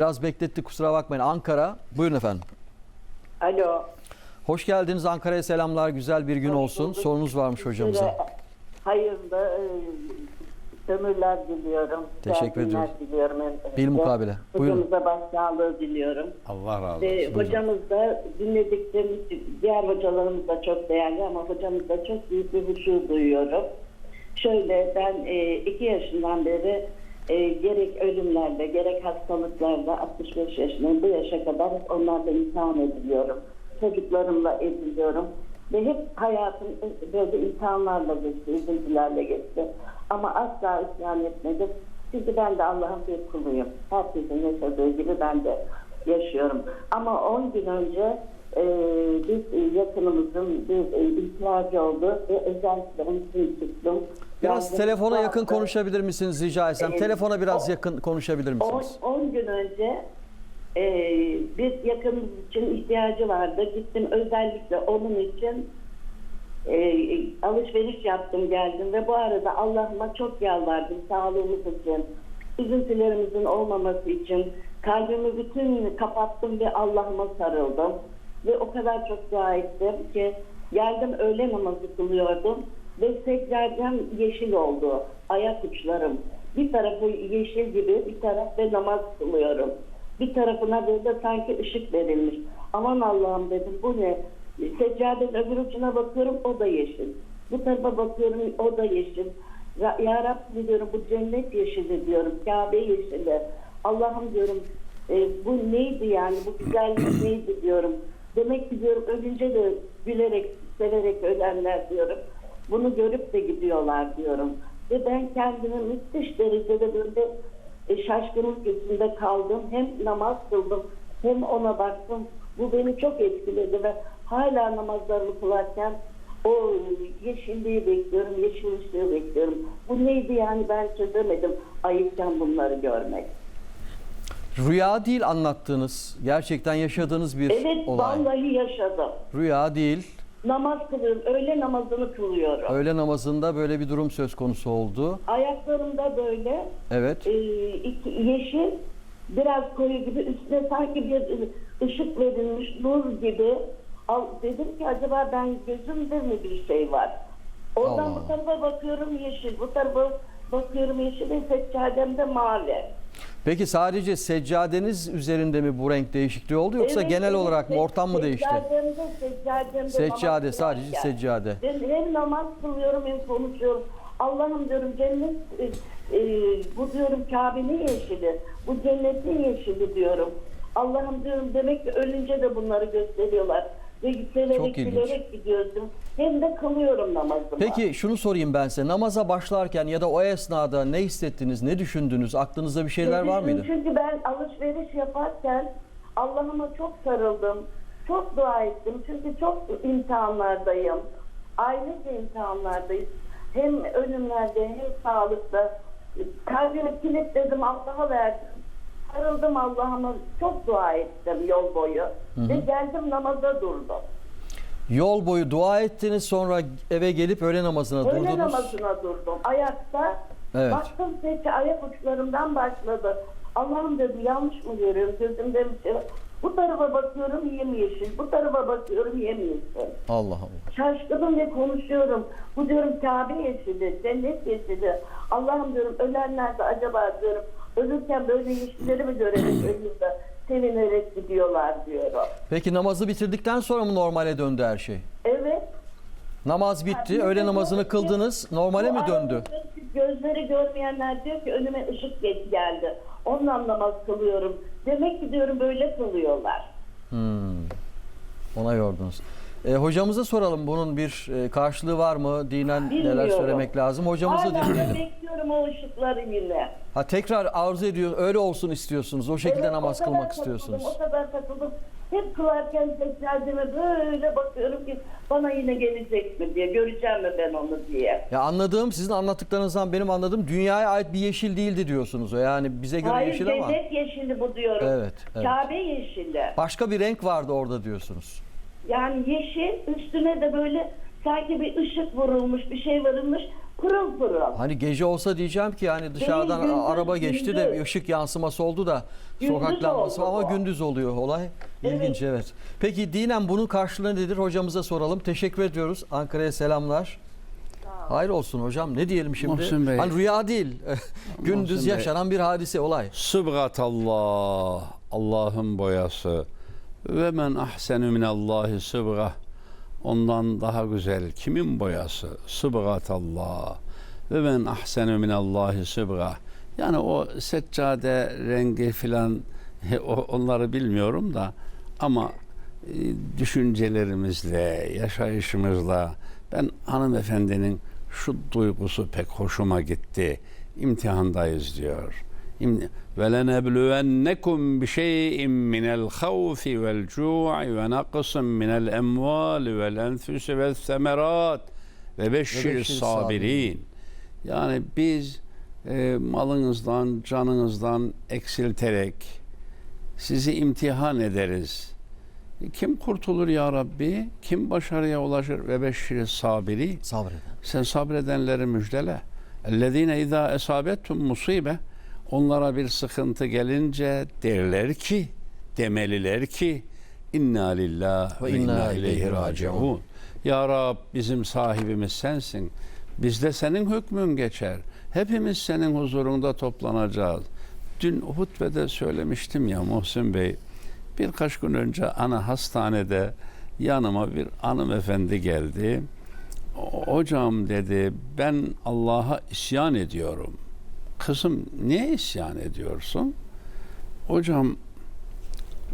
Biraz bekletti kusura bakmayın. Ankara. Buyurun efendim. Alo. Hoş geldiniz Ankara'ya selamlar. Güzel bir gün Hoş olsun. bulduk. Sorunuz varmış hocamıza. Hayırlı e, ömürler diliyorum. Teşekkür ediyoruz. Diliyorum Bil mukabele. Buyurun. Hocamıza başsağlığı diliyorum. Allah razı olsun. Ve hocamız da dinlediklerimiz diğer hocalarımız da çok değerli ama hocamız da çok büyük bir huşu duyuyorum. Şöyle ben e, iki yaşından beri e, gerek ölümlerde gerek hastalıklarda 65 yaşındayım bu yaşa kadar hep onlarla imtihan ediliyorum. Çocuklarımla ediliyorum. Ve hep hayatım böyle imtihanlarla geçti, üzüntülerle geçti. Ama asla isyan etmedim. Çünkü ben de Allah'ın bir kuluyum. Herkesin yaşadığı gibi ben de yaşıyorum. Ama 10 gün önce e, biz yakınımızın bir e, ihtiyacı oldu ve onun için çıktım. Biraz telefona yakın hafta- konuşabilir misiniz rica etsem? Ee, Telefona biraz o- yakın konuşabilir 10, misiniz? 10 gün önce e, bir yakınımız için ihtiyacı vardı. Gittim özellikle onun için e, alışveriş yaptım geldim ve bu arada Allah'ıma çok yalvardım sağlığımız için, üzüntülerimizin olmaması için kalbimi bütün kapattım ve Allah'ıma sarıldım ve o kadar çok dua ettim ki geldim öğle namazı kılıyordum ve seccadem yeşil oldu ayak uçlarım bir tarafı yeşil gibi bir taraf ve namaz kılıyorum bir tarafına böyle sanki ışık verilmiş aman Allah'ım dedim bu ne seccadenin öbür ucuna bakıyorum o da yeşil. Bu tarafa bakıyorum o da yeşil. Ya, ya Rabbi diyorum bu cennet yeşili diyorum. Kabe yeşili. Allah'ım diyorum e, bu neydi yani bu güzellik neydi diyorum. Demek ki diyorum ölünce de gülerek severek ölenler diyorum. Bunu görüp de gidiyorlar diyorum. Ve ben kendimi müthiş derecede böyle e, şaşkınlık içinde kaldım. Hem namaz kıldım hem ona baktım. Bu beni çok etkiledi ve hala namazlarımı kılarken o yeşilliği bekliyorum, yeşil ışığı bekliyorum. Bu neydi yani ben çözemedim ayıpken bunları görmek. Rüya değil anlattığınız, gerçekten yaşadığınız bir Evet olay. vallahi yaşadım. Rüya değil. Namaz kılıyorum, öğle namazını kılıyorum. Öğle namazında böyle bir durum söz konusu oldu. Ayaklarımda böyle Evet. e, iki, yeşil biraz koyu gibi üstüne sanki bir ışık verilmiş nur gibi Al, dedim ki acaba ben gözümde mi bir şey var oradan Allah bu tarafa bakıyorum yeşil bu tarafa bakıyorum yeşil ve seccademde mavi Peki sadece seccadeniz üzerinde mi bu renk değişikliği oldu yoksa Evet, genel evet, olarak mı sec- ortam mı değişti? Seccademde, seccademde Seccade namaz sadece kılarken. seccade. Ben hem namaz kılıyorum hem konuşuyorum. Allah'ım diyorum cennet e, e, bu diyorum Kabe'nin yeşili. Bu cennetin yeşili diyorum. Allah'ım diyorum demek ki ölünce de bunları gösteriyorlar. Ve Çok severek ilginç. gülerek gidiyorsun. Hem de kılıyorum namazımı. Peki şunu sorayım ben size. Namaza başlarken ya da o esnada ne hissettiniz, ne düşündünüz? Aklınızda bir şeyler var mıydı? Çünkü ben alışveriş yaparken Allah'ıma çok sarıldım. Çok dua ettim. Çünkü çok imtihanlardayım. Ailece imtihanlardayız. Hem ölümlerde hem sağlıkta. Kalbimi kilitledim Allah'a verdim. Sarıldım Allah'ıma. Çok dua ettim yol boyu. Ve geldim namaza durdum. Yol boyu dua ettiniz sonra eve gelip öğle namazına Öğle durdunuz. namazına durdum. Ayakta. Evet. Baktım sesi ayak uçlarımdan başladı. Allah'ım dedim yanlış mı görüyorum? Gözümde bir şey. Bu tarafa bakıyorum yemyeşil. Bu tarafa bakıyorum yemyeşil. Allah Allah. Şaşkınım ve konuşuyorum. Bu diyorum Kabe yeşili, cennet yeşili. Allah'ım diyorum ölenler de acaba diyorum ölürken böyle yeşilleri mi görerek ölürde sevinerek gidiyorlar diyorum. Peki namazı bitirdikten sonra mı normale döndü her şey? Evet. Namaz bitti, öğle namazını kıldınız, normale Bu mi döndü? arada Gözleri görmeyenler diyor ki önüme ışık geç geldi. Ondan namaz kılıyorum. Demek ki diyorum böyle kılıyorlar. Hmm. Ona yordunuz. E, hocamıza soralım bunun bir e, karşılığı var mı? Dinen neler Bilmiyorum. söylemek lazım? Hocamızı Hala dinleyelim. bekliyorum o ışıkları yine. Ha tekrar arzu ediyor, öyle olsun istiyorsunuz. O şekilde Evet, namaz o kadar kılmak takıldım, istiyorsunuz. O kadar takıldım. Hep kılarken seccademe böyle bakıyorum ki bana yine gelecek mi diye, göreceğim mi ben onu diye. Ya anladığım, sizin anlattıklarınızdan benim anladığım dünyaya ait bir yeşil değildi diyorsunuz. o. Yani bize göre Hayır yeşil ama cennet yeşili bu diyorum. Evet, evet. Kabe yeşili. başka bir renk vardı orada diyorsunuz. Yani yeşil üstüne de böyle sanki bir ışık vurulmuş, bir şey vurulmuş, pırıl pırıl. Hani gece olsa diyeceğim ki hani dışarıdan gündüz, araba geçti de gündüz. ışık yansıması oldu da Gündüz sokak lambası ama gündüz oluyor olay. İlginç evet. Peki dinen bunun karşılığı nedir? Hocamıza soralım. Teşekkür ediyoruz. Ankara'ya selamlar. Hayır olsun hocam. Ne diyelim şimdi? Muhsin Bey. Hani rüya değil. gündüz Muhsin Bey. yaşanan bir hadise olay. Sıbgatallah, Allah'ın boyası. Ve men ahsenu minallahi sıbga. Ondan daha güzel kimin boyası? Sıbgatallah. Ve men ahsenu minallahi sıbga. Yani o seccade rengi filan onları bilmiyorum da ama e, düşüncelerimizle, yaşayışımızla ben hanımefendinin şu duygusu pek hoşuma gitti. İmtihandayız diyor. وَلَنَبْلُوَنَّكُمْ بِشَيْءٍ مِّنَ الْخَوْفِ وَالْجُوعِ وَنَقْصٍ مِّنَ الْأَمْوَالِ وَالْأَنْفُسِ وَالثَّمَرَاتِ وَبَشِّرِ وَبَشِّرِ الصَّابِرِينَ Yani biz e, malınızdan, canınızdan eksilterek sizi imtihan ederiz. Kim kurtulur ya Rabbi? Kim başarıya ulaşır? Ve beşşiri sabiri. Sabreden. Sen sabredenleri müjdele. Ellezine izâ esâbettum musibe. Onlara bir sıkıntı gelince derler ki, demeliler ki inna lillah ve inna ileyhi raciun. Ya Rab bizim sahibimiz sensin. Bizde senin hükmün geçer. Hepimiz senin huzurunda toplanacağız. Dün hutbede söylemiştim ya Muhsin Bey. Birkaç gün önce ana hastanede yanıma bir hanımefendi geldi. Hocam dedi ben Allah'a isyan ediyorum. Kızım niye isyan ediyorsun? Hocam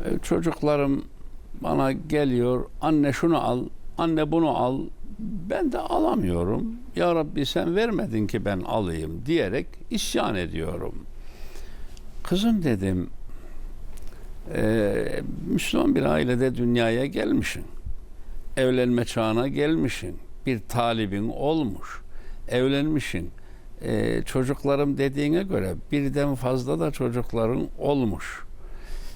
e, çocuklarım bana geliyor anne şunu al anne bunu al ben de alamıyorum. Ya Rabbi sen vermedin ki ben alayım diyerek isyan ediyorum. Kızım dedim e, Müslüman bir ailede dünyaya gelmişsin. Evlenme çağına gelmişsin. Bir talibin olmuş. Evlenmişsin. E, çocuklarım dediğine göre birden fazla da çocukların olmuş.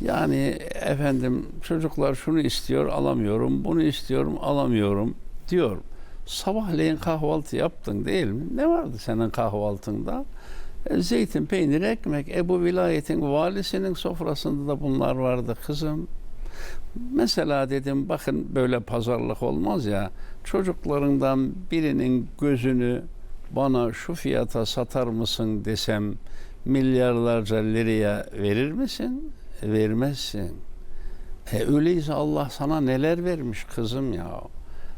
Yani efendim çocuklar şunu istiyor alamıyorum, bunu istiyorum alamıyorum diyor. Sabahleyin kahvaltı yaptın değil mi? Ne vardı senin kahvaltında? E, Zeytin, peynir, ekmek. E bu vilayetin valisinin sofrasında da bunlar vardı kızım. Mesela dedim bakın böyle pazarlık olmaz ya. Çocuklarından birinin gözünü bana şu fiyata satar mısın desem milyarlarca liraya verir misin? E, Vermezsin. E öyleyse Allah sana neler vermiş kızım ya.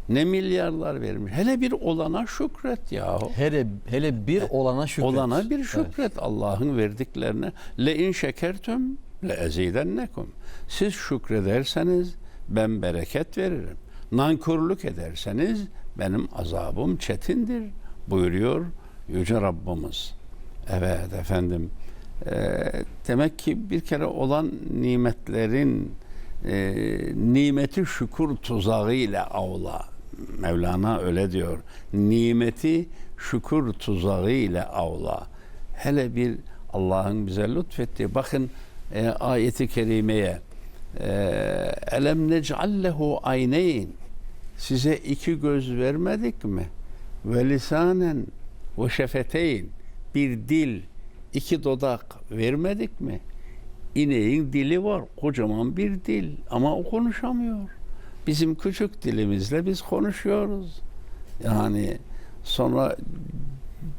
Ne milyarlar vermiş. Hele bir olana şükret ya. Hele hele bir olana şükret. Olana bir Evet. şükret Allah'ın verdiklerine. Le in şekertüm le ezidennekum. Siz şükrederseniz ben bereket veririm. Nankörlük ederseniz benim azabım çetindir buyuruyor Yüce Rabbimiz. Evet efendim. Ee, demek ki bir kere olan nimetlerin e, nimeti şükür tuzağıyla avla. Mevlana öyle diyor. Nimeti şükür tuzağıyla avla. Hele bir Allah'ın bize lütfettiği bakın e, ayeti kerimeye e, elem nec'allehu ayneyn size iki göz vermedik mi? Ve lisanen ve şefeteyn bir dil, iki dudak vermedik mi? İneğin dili var, kocaman bir dil ama o konuşamıyor. Bizim küçük dilimizle biz konuşuyoruz. Yani sonra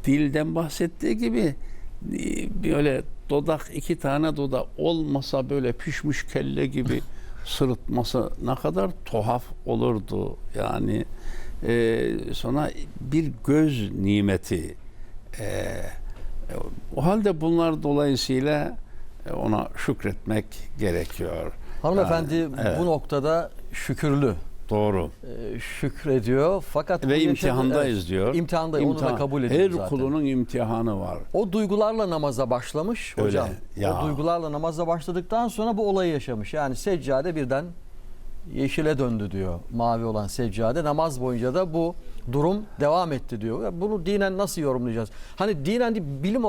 dilden bahsettiği gibi böyle dudak iki tane dudak olmasa böyle pişmiş kelle gibi sırıtması ne kadar tuhaf olurdu. Yani e, sonra bir göz nimeti. E, o halde bunlar dolayısıyla e, ona şükretmek gerekiyor. Hanımefendi Yani, evet. bu noktada şükürlü. Doğru. Ee, şükrediyor fakat Ve yaşadığı- imtihandayız evet, diyor. İmtihandayım onu da İmtihan- kabul ediyor Her zaten. kulunun imtihanı var. O duygularla namaza başlamış Öyle, hocam. ya. O duygularla namaza başladıktan sonra bu olayı yaşamış. Yani seccade birden yeşile döndü diyor. Mavi olan seccade. Namaz boyunca da bu durum devam etti diyor. Ya Bunu dinen nasıl yorumlayacağız? Hani dinen değil, bilim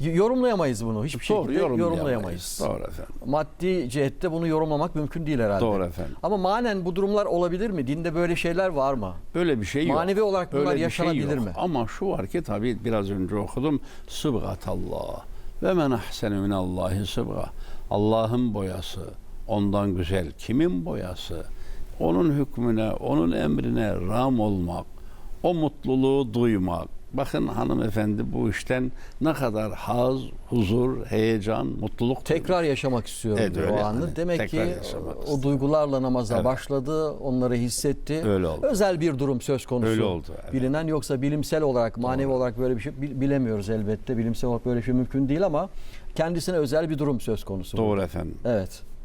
yorumlayamayız bunu. Hiçbir Doğru şekilde yorumlayamayız. yorumlayamayız. Doğru efendim. Maddi cihette bunu yorumlamak mümkün değil herhalde. Doğru efendim. Ama manen bu durumlar olabilir mi? Dinde böyle şeyler var mı? Böyle bir şey yok. Manevi olarak bunlar Böyle şey yaşanabilir yok. mi? Ama şu var ki tabii biraz önce okudum. Sıbgatallah. Ve men ahsenu minallahi sıbga. Allah'ın boyası ondan güzel. Kimin boyası? Onun hükmüne, onun emrine ram olmak, o mutluluğu duymak. Bakın hanımefendi bu işten ne kadar haz, huzur, heyecan, mutluluk Tekrar yaşamak istiyorum Evet, diyor o anı. yani. Demek Tekrar ki o duygularla namaza Evet. başladı, onları hissetti. Öyle oldu. Özel bir durum söz konusu. Öyle oldu, evet. Bilinen yoksa bilimsel olarak, manevi olarak böyle bir şey bil- bilemiyoruz elbette. Bilimsel olarak böyle bir şey mümkün değil ama kendisine özel bir durum söz konusu. Doğru efendim. Evet.